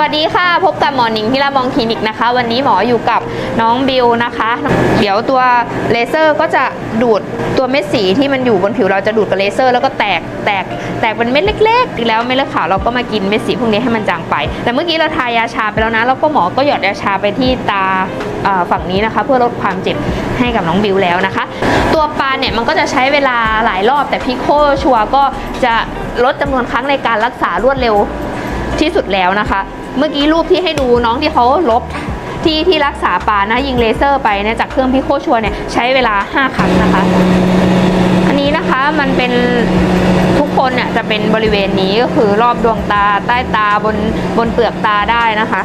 วัสดีค่ะ พบกับหมอหนิงพิรามองคลินิกนะคะ วันนี้หมออยู่กับน้องบิวนะคะ เดี๋ยวตัวเลเซอร์ก็จะดูดตัวเม็ดสีที่มันอยู่บนผิวเราจะดูดกับเลเซอร์ แล้วก็แตกแตกแตกเป็นเม็ดเล็กๆแล้วเม็ดเลือดขาวเราก็มากินเม็ดสีพวกนี้ให้มันจางไป แต่เมื่อกี้เราทายาชาไปแล้วนะแล้วก็หมอก็หยอดยาชาไปที่ตาฝั่งนี้นะคะ เพื่อลดความเจ็บให้กับน้องบิวแล้วนะคะ ตัวปลาเนี่ยมันก็จะใช้เวลาหลายรอบ แต่พิโคชัวก็จะลดจำนวนครั้งในการรักษารวดเร็วที่สุดแล้วนะคะ เมื่อกี้รูปที่ให้ดูน้องที่เขาลบที่ที่รักษาปลานะยิงเลเซอร์ไปเนี่ยจากเครื่องพิโคชัวเนี่ยใช้เวลา 5 ครั้งนะคะ อันนี้นะคะมันเป็นทุกคนเนี่ยจะเป็นบริเวณนี้ก็คือรอบดวงตาใต้ตาบนบนเปลือกตาได้นะคะ